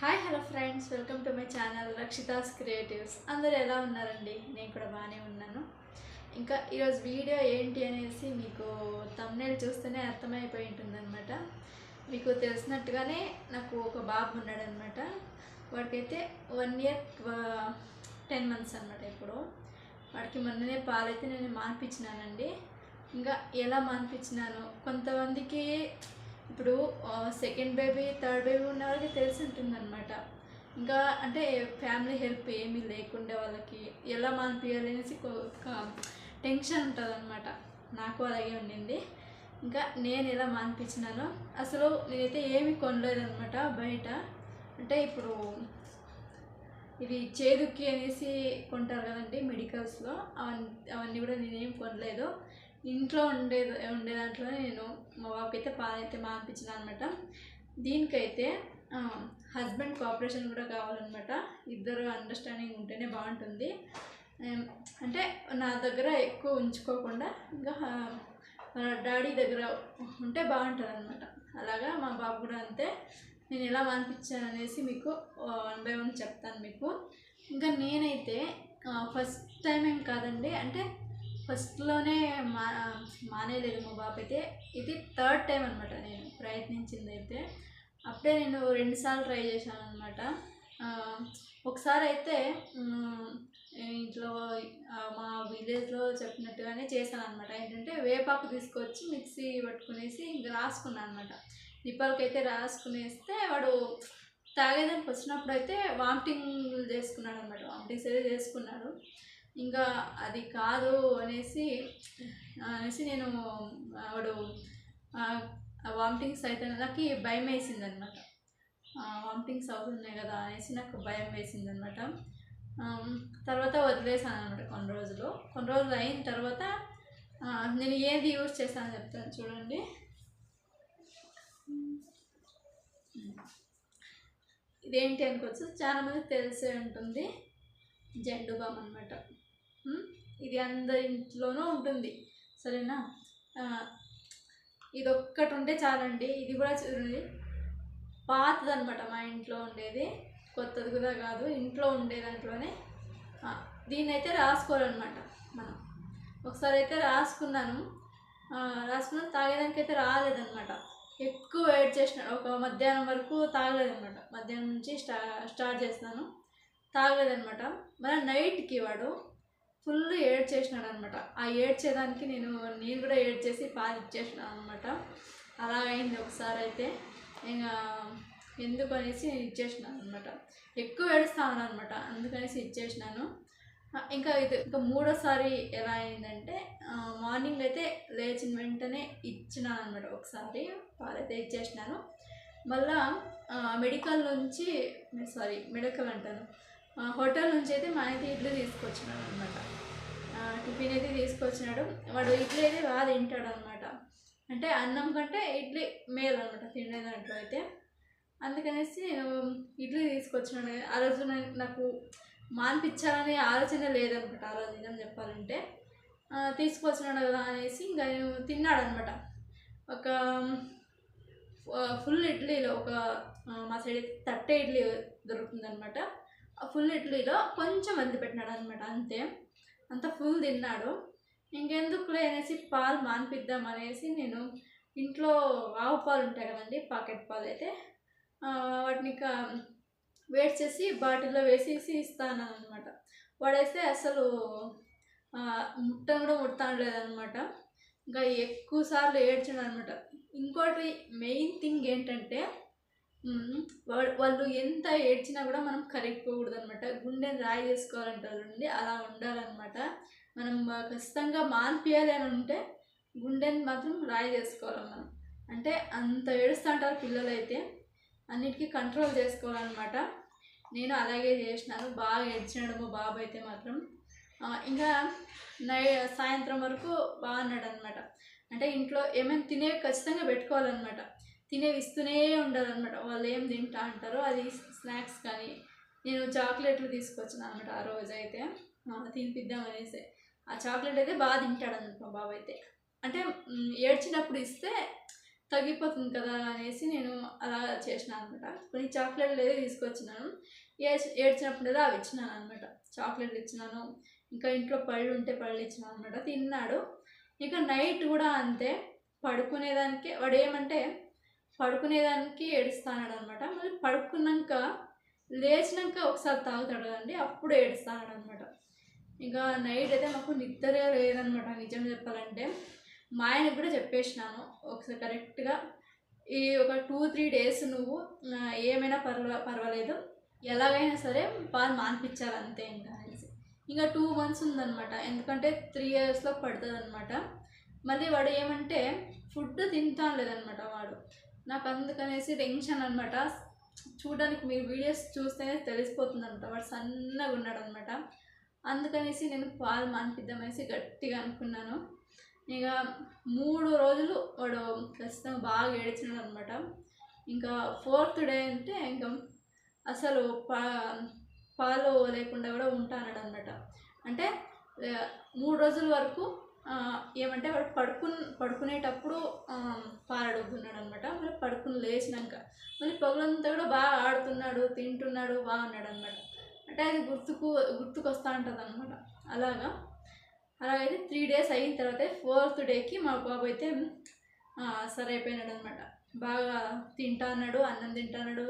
Hi hello friends welcome to my channel Rakshitha's creatives అందరు ఎలా ఉన్నారండి? నేను కూడా బాగానే ఉన్నాను. ఇంకా ఈరోజు వీడియో ఏంటి అనేసి మీకు తమ్నేల్ చూస్తేనే అర్థమైపోయి ఉంటుందన్నమాట. మీకు తెలిసినట్టుగానే నాకు ఒక బాబు ఉన్నాడనమాట వాడికైతే వన్ ఇయర్ టెన్ మంత్స్ అనమాట ఇప్పుడు. వాడికి మొన్ననే పాలైతే నేను మాన్పించినానండి. ఇంకా ఎలా మాన్పించినాను? కొంతమందికి ఇప్పుడు సెకండ్ బేబీ థర్డ్ బేబీ ఉన్న వాళ్ళకి తెలిసి ఉంటుందన్నమాట. ఇంకా అంటే ఫ్యామిలీ హెల్ప్ ఏమీ లేకుండా వాళ్ళకి ఎలా మానిపించాలి అనేసి ఒక టెన్షన్ ఉంటుంది అనమాట నాకు అలాగే ఉండింది. ఇంకా నేను ఎలా మానిపించినాను అసలు నేనైతే ఏమి కొనలేదనమాట బయట. అంటే ఇప్పుడు ఇది చేదుకి అనేసి కొంటారు కదండి మెడికల్స్లో అవన్నీ అవన్నీ కూడా నేనేం కొనలేదు. ఇంట్లో ఉండే ఉండే దాంట్లో నేను మా బాబుకి అయితే పాలైతే మానిపించిన అనమాట దీనికైతే హస్బెండ్ కోఆపరేషన్ కూడా కావాలన్నమాట. ఇద్దరు అండర్స్టాండింగ్ ఉంటేనే బాగుంటుంది. అంటే నా దగ్గర ఎక్కువ ఉంచుకోకుండా ఇంకా డాడీ దగ్గర ఉంటే బాగుంటుంది అనమాట అలాగా మా బాబు కూడా అంతే. నేను ఎలా మానిపించాను అనేసి మీకు వన్ బై వన్ చెప్తాను మీకు. ఇంకా నేనైతే ఫస్ట్ టైం ఏం కాదండి. అంటే ఫస్ట్లోనే మా మానేయలేదు మా బాబు అయితే. ఇది థర్డ్ టైం అనమాట నేను ప్రయత్నించింది అయితే అప్పుడే నేను రెండుసార్లు ట్రై చేశాను అనమాట ఒకసారి అయితే ఇంట్లో మా విలేజ్లో చెప్పినట్టుగానే చేశాను అనమాట ఏంటంటే వేపాకు తీసుకొచ్చి మిక్సీ పట్టుకునేసి ఇంకా రాసుకున్నాను అనమాట నిప్పలకి అయితే రాసుకునేస్తే వాడు తాగేదానికి వచ్చినప్పుడు అయితే వామిటింగ్ చేసుకున్నాడు అనమాట వామిటింగ్స్ అయితే చేసుకున్నాడు. ఇంకా అది కాదు అనేసి అనేసి నేను వాడు వామిటింగ్స్ అయితే నాకు భయం వేసింది అనమాట వామిటింగ్స్ అవుతున్నాయి కదా అనేసి నాకు భయం వేసింది అనమాట తర్వాత వదిలేసాను అనమాట కొన్ని రోజులు. కొన్ని రోజులు అయిన తర్వాత నేను ఏది యూజ్ చేశాను చెప్తాను చూడండి. ఇదేంటి అనుకోవచ్చు. చాలామంది తెలిసే ఉంటుంది. జెండు బామ్ అనమాట ఇది అందరి ఇంట్లోనూ ఉంటుంది. సరేనా? ఇది ఒక్కటి ఉంటే చాలండి. ఇది కూడా చూడండి. పాతది అనమాట మా ఇంట్లో ఉండేది. కొత్తది కూడా కాదు. ఇంట్లో ఉండే దాంట్లోనే. దీన్ని అయితే రాసుకోవాలన్నమాట మనం. ఒకసారి అయితే రాసుకున్నాను. రాసుకున్నాను. తాగేదానికి అయితే రాలేదనమాట ఎక్కువ వెయిట్ చేసిన ఒక మధ్యాహ్నం వరకు తాగలేదనమాట మధ్యాహ్నం నుంచి స్టా స్టార్ట్ చేస్తున్నాను తాగలేదనమాట మన నైట్కి వాడు ఫుల్ ఏడ్ చేసినాడు అనమాట ఆ ఏడ్చేదానికి నేను నేను కూడా ఏడ్ చేసి పాలు ఇచ్చేసినాను అనమాట అలా అయింది ఒకసారి అయితే ఇంకా ఎందుకు అనేసి నేను ఇచ్చేసినాను అనమాట ఎక్కువ ఏడుస్తా అనమాట అందుకనేసి ఇచ్చేసినాను. ఇంకా ఇది ఇంకా మూడోసారి ఎలా అయిందంటే మార్నింగ్ అయితే లేచిన వెంటనే ఇచ్చినాను అనమాట ఒకసారి పాలైతే ఇచ్చేసినాను. మళ్ళా మెడికల్ నుంచి సారీ మెడికల్ అంటాను. హోటల్ నుంచి అయితే మా అయితే ఇడ్లీ తీసుకొచ్చినాడు అనమాట టిఫిన్ అయితే తీసుకొచ్చినాడు. వాడు ఇడ్లీ అయితే బాగా తింటాడు అనమాట అంటే అన్నం కంటే ఇడ్లీ మేలు అనమాట తినే దాంట్లో అయితే. అందుకనేసి నేను ఇడ్లీ తీసుకొచ్చినాడు. ఆ రోజు నాకు మానిపించాలనే ఆలోచన లేదనమాట ఆ రోజు నిజం చెప్పాలంటే. తీసుకొచ్చినాడు కదా అనేసి ఇంకా నేను తిన్నాడు అనమాట ఒక ఫుల్ ఇడ్లీలో ఒక మా సైడ్ అయితే ఇడ్లీ దొరుకుతుందనమాట ఫుల్ ఇడ్లీలో కొంచెం మంది పెట్టినాడు అనమాట అంతే. అంత ఫుల్ తిన్నాడు. ఇంకెందుకులే అనేసి పాలు మానిపిద్దాం అనేసి నేను ఇంట్లో ఆవు పాలు ఉంటాయి కదండి పాకెట్ పాలు అయితే వాటిని ఇంకా వేడి చేసి బాటిల్లో వేసేసి ఇస్తాను అనమాట వాడైతే అసలు ముట్ట కూడా ముడతాడలేదనమాట ఇంకా ఎక్కువ సార్లు ఏడ్చాడు అనమాట ఇంకోటి మెయిన్ థింగ్ ఏంటంటే వాళ్ళు ఎంత ఏడ్చినా కూడా మనం కరిగిపోకూడదు అనమాట గుండెని రాయి చేసుకోవాలంటారు అండి అలా ఉండాలన్నమాట. మనం ఖచ్చితంగా మాన్పియాలి అని ఉంటే గుండెని మాత్రం రాయి చేసుకోవాలి మనం. అంటే అంత ఏడుస్తూ ఉంటారు పిల్లలు అయితే అన్నిటికీ కంట్రోల్ చేసుకోవాలన్నమాట. నేను అలాగే చేసినాను బాగా ఏడ్చినాడు మా బాబు అయితే మాత్రం ఇంకా నై సాయంత్రం వరకు బాగున్నాడు అనమాట అంటే ఇంట్లో ఏమైనా తినేవి ఖచ్చితంగా పెట్టుకోవాలన్నమాట. తినేవి ఇస్తూనే ఉండాలన్నమాట వాళ్ళు ఏం తింటా అంటారో అది స్నాక్స్ కానీ నేను చాక్లెట్లు తీసుకొచ్చిన అనమాట ఆ రోజు అయితే తినిపిద్దాం అనేసి. ఆ చాక్లెట్ అయితే బాగా తింటాడు అనమాట మా బాబు అయితే అంటే ఏడ్చినప్పుడు ఇస్తే తగ్గిపోతుంది కదా అనేసి నేను అలా చేసిన అనమాట కొన్ని చాక్లెట్లు అయితే తీసుకొచ్చినాను. ఏడ్చి ఏడ్చినప్పుడు అవి ఇచ్చినాను అనమాట చాక్లెట్లు ఇచ్చినాను. ఇంకా ఇంట్లో పళ్ళు ఉంటే పళ్ళు ఇచ్చినాను అనమాట తిన్నాడు. ఇంకా నైట్ కూడా అంతే. పడుకునేదానికే వాడు ఏమంటే పడుకునేదానికి ఏడుస్తాడు అనమాట మళ్ళీ పడుకున్నాక లేచినాక ఒకసారి తాగుతాడు కదండి అప్పుడు ఏడుస్తాడు అనమాట ఇంకా నైట్ అయితే మాకు నిద్ర లేదనమాట నిజం చెప్పాలంటే. మా ఆయనకు కూడా చెప్పేసినాను ఒకసారి కరెక్ట్గా ఈ ఒక టూ త్రీ డేస్ నువ్వు ఏమైనా పర్వ పర్వాలేదు ఎలాగైనా సరే పాలు మాన్పించాలి అంతే ఇంకా అనేసి. ఇంకా టూ మంత్స్ ఉందన్నమాట ఎందుకంటే త్రీ ఇయర్స్లో పడుతుంది అనమాట మళ్ళీ వాడు ఏమంటే ఫుడ్ తింటాం లేదనమాట వాడు. నాకు అందుకనేసి టెన్షన్ అనమాట చూడడానికి మీరు వీడియోస్ చూస్తేనే తెలిసిపోతుంది అనమాట వాడు సన్నగా ఉన్నాడు అనమాట అందుకనేసి నేను పాలు మానిపిద్దామనేసి గట్టిగా అనుకున్నాను. ఇక మూడు రోజులు వాడు ఖచ్చితంగా బాగా ఏడిచినాడు అనమాట ఇంకా ఫోర్త్ డే అంటే ఇంకా అసలు పా పాలు లేకుండా కూడా ఉంటానడు అనమాట అంటే మూడు రోజుల వరకు ఏమంటే వాడు పడుకుని పడుకునేటప్పుడు ఆ, అనమాట మళ్ళీ పడుకుని లేచినాక మళ్ళీ పొగలంతా కూడా బాగా ఆడుతున్నాడు తింటున్నాడు బాగున్నాడు అనమాట అంటే అది గుర్తుకు గుర్తుకు వస్తూ ఉంటుంది అనమాట అలాగా. అలాగైతే త్రీ డేస్ అయిన తర్వాత ఫోర్త్ డేకి మా బాబు అయితే సరే అయిపోయినాడు అనమాట బాగా తింటాన్నాడు అన్నం తింటాన్నాడు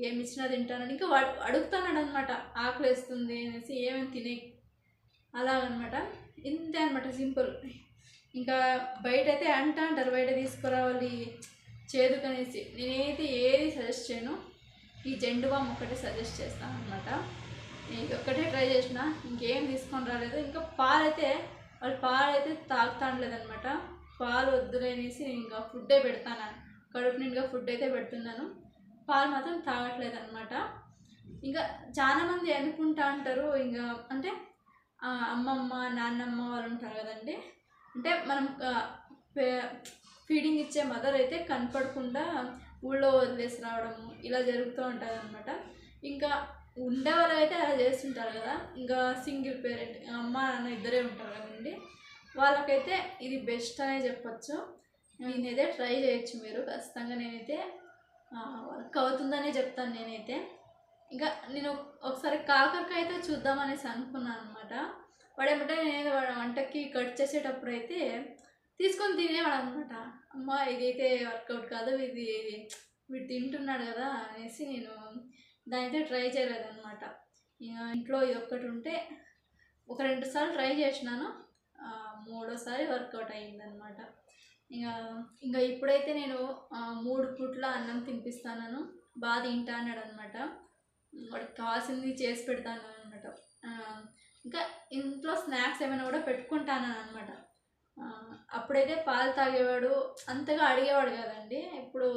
ఏమి ఇచ్చినా తింటాన్నాడు. ఇంకా వాడు అడుగుతున్నాడు అనమాట ఆకలి వేస్తుంది అనేసి ఏమేమి తినే అలాగనమాట ఇంతే అనమాట సింపుల్. ఇంకా బయట అయితే అంటారు బయట తీసుకురావాలి చేదుకనేసి. నేనైతే ఏది సజెస్ట్ చేయను ఈ జెండు బామ్ ఒకటి సజెస్ట్ చేస్తాను అనమాట ఇది ఒక్కటే ట్రై చేసిన ఇంకేం తీసుకొని రాలేదు. ఇంకా పాలైతే వాళ్ళు పాలు అయితే తాగుతాండలేదనమాట పాలు వద్దులేనేసి నేను ఇంకా ఫుడ్డే పెడతాను కడుపు నిండుగా ఫుడ్ అయితే పెడుతున్నాను. పాలు మాత్రం తాగట్లేదు అనమాట ఇంకా చాలామంది అనుకుంటా అంటారు ఇంకా అంటే అమ్మమ్మ నాన్నమ్మ వాళ్ళు ఉంటారు కదండి. అంటే మనం ఫీడింగ్ ఇచ్చే మదర్ అయితే కనపడకుండా ఊళ్ళో వదిలేసి రావడము ఇలా జరుగుతూ ఉంటుంది అనమాట ఇంకా ఉండే వాళ్ళు అయితే అలా చేస్తుంటారు కదా. ఇంకా సింగిల్ పేరెంట్ అమ్మ నాన్న ఇద్దరే ఉంటారు కదండి. వాళ్ళకైతే ఇది బెస్ట్ అనే చెప్పొచ్చు. నేనైతే ట్రై చేయొచ్చు మీరు. ఖచ్చితంగా నేనైతే వర్క్ అవుతుందనే చెప్తాను నేనైతే. ఇంకా నేను ఒకసారి కాకరకాయ అయితే చూద్దామనేసి అనుకున్నాను అనమాట వాడు ఏమంటే నేను వాడు వంటకి కట్ చేసేటప్పుడు అయితే తీసుకొని తినేవాడు అనమాట అమ్మ ఇదైతే వర్కౌట్ కాదు ఇది వీడు తింటున్నాడు కదా అనేసి నేను దానితో ట్రై చేయలేదన్నమాట. ఇంట్లో ఇది ఒక్కటి ఉంటే ఒక రెండు సార్లు ట్రై చేసినాను. మూడోసారి వర్కౌట్ అయ్యిందనమాట ఇంకా ఇంకా ఇప్పుడైతే నేను మూడు పూట్ల అన్నం తినిపిస్తాను బాగా తింటా అన్నాడు అనమాట వాడికి కావాల్సింది చేసి పెడతాను అనమాట ఇంకా ఇంట్లో స్నాక్స్ ఏమైనా కూడా పెట్టుకుంటాను అనమాట అప్పుడైతే పాలు తాగేవాడు అంతగా అడిగేవాడు కదండి. ఇప్పుడు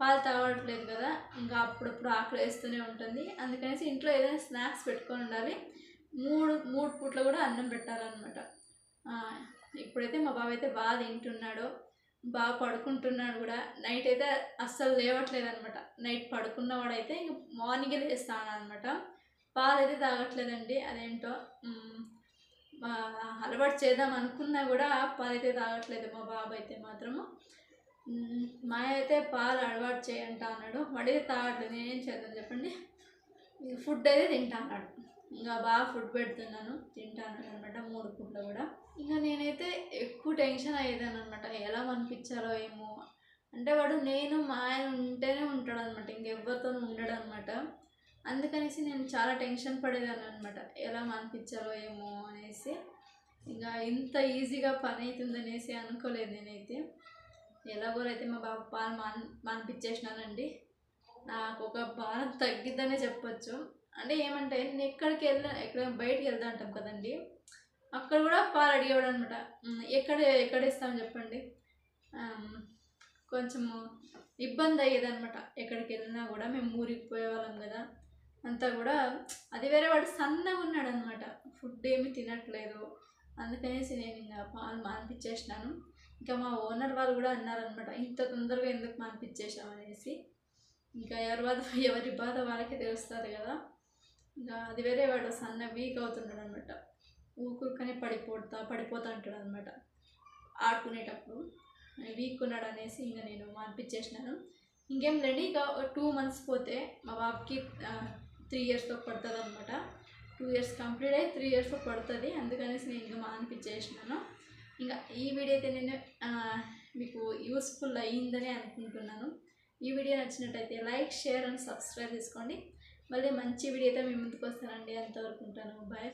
పాలు తాగట్లేదు కదా ఇంకా అప్పుడప్పుడు ఆకలి వేస్తూనే ఉంటుంది. అందుకనేసి ఇంట్లో ఏదైనా స్నాక్స్ పెట్టుకొని ఉండాలి. మూడు మూడు పూట్ల కూడా అన్నం పెట్టాలన్నమాట. ఇప్పుడైతే మా బాబు అయితే బాగా తింటున్నాడు. బాగా పడుకుంటున్నాడు కూడా. నైట్ అయితే అస్సలు లేవట్లేదు అనమాట నైట్ పడుకున్నవాడైతే ఇంక మార్నింగే లేస్తాను అనమాట పాలు అయితే తాగట్లేదండి అదేంటో అలవాటు చేద్దాం అనుకున్నా కూడా పాలు అయితే తాగట్లేదు మా బాబు అయితే మాత్రము. మా అయితే పాలు అలవాటు చేయంట అన్నాడు. వాడైతే తాగట్లేదు నేనేం చేద్దాం చెప్పండి. ఫుడ్ అయితే తింటా అన్నాడు. ఇంకా బాగా ఫుడ్ పెడుతున్నాను తింటాను అనమాట మూడు పూట్ల కూడా. ఇంకా నేనైతే ఎక్కువ టెన్షన్ అయ్యేదాన్ని అనమాట ఎలా పంపించాలో ఏమో. అంటే వాడు నేను మా ఆయన ఉంటేనే ఉంటాడు అనమాట ఇంకెవ్వరితో ఉండడు అనమాట అందుకనేసి నేను చాలా టెన్షన్ పడేదాన్ని అనమాట ఎలా మానిపించాలో ఏమో అనేసి. ఇంకా ఇంత ఈజీగా పని అవుతుందనేసి అనుకోలేదు నేనైతే. ఎలాగోలైతే మా బాబు పాలు మాన్ మానిపించేసినానండి నాకు ఒక భారం తగ్గిద్దనే చెప్పచ్చు. అంటే ఏమంటే నేను ఎక్కడికి వెళ్ళా ఎక్కడ బయటికి వెళ్తా అంటాం కదండి. అక్కడ కూడా పాలు అడిగేవాడు అనమాట ఎక్కడ ఎక్కడ ఇస్తాం చెప్పండి. కొంచెము ఇబ్బంది అయ్యేదనమాట ఎక్కడికి వెళ్ళినా కూడా మేము ఊరికి పోయేవాళ్ళం కదా. అంతా కూడా అది వేరే వాడు సన్నగా ఉన్నాడు అనమాట ఫుడ్ ఏమీ తినట్లేదు. అందుకనేసి నేను ఇంకా పాలు మానిపించేసినాను. ఇంకా మా ఓనర్ వాళ్ళు కూడా అన్నారనమాట ఇంత తొందరగా ఎందుకు మానిపించేసాం అనేసి. ఇంకా ఎవరి బాధ ఎవరి బాధ వాళ్ళకే తెలుస్తుంది కదా. ఇంకా అది వేరే వాడు సన్న వీక్ అవుతున్నాడు అనమాట ఊకురుకనే పడిపోతా పడిపోతా అంటాడు అనమాట ఆడుకునేటప్పుడు. వీక్ ఉన్నాడు అనేసి ఇంకా నేను మార్పించేసినాను ఇంకేం లేండి ఇక టూ మంత్స్ పోతే మా బాబుకి త్రీ ఇయర్స్తో పడుతుంది అనమాట టూ ఇయర్స్ కంప్లీట్ అయ్యి త్రీ ఇయర్స్తో పడుతుంది. అందుకనేసి నేను ఇంకా మానిపించేసినాను ఇంకా ఈ వీడియో అయితే నేను మీకు యూస్ఫుల్ అయ్యిందని అనుకుంటున్నాను. ఈ వీడియో నచ్చినట్టయితే లైక్ షేర్ అండ్ సబ్స్క్రైబ్ చేసుకోండి. మళ్ళీ మంచి వీడియోతో మీ ముందుకు వస్తానండి. అంతవరకు ఉంటాను. బాయ్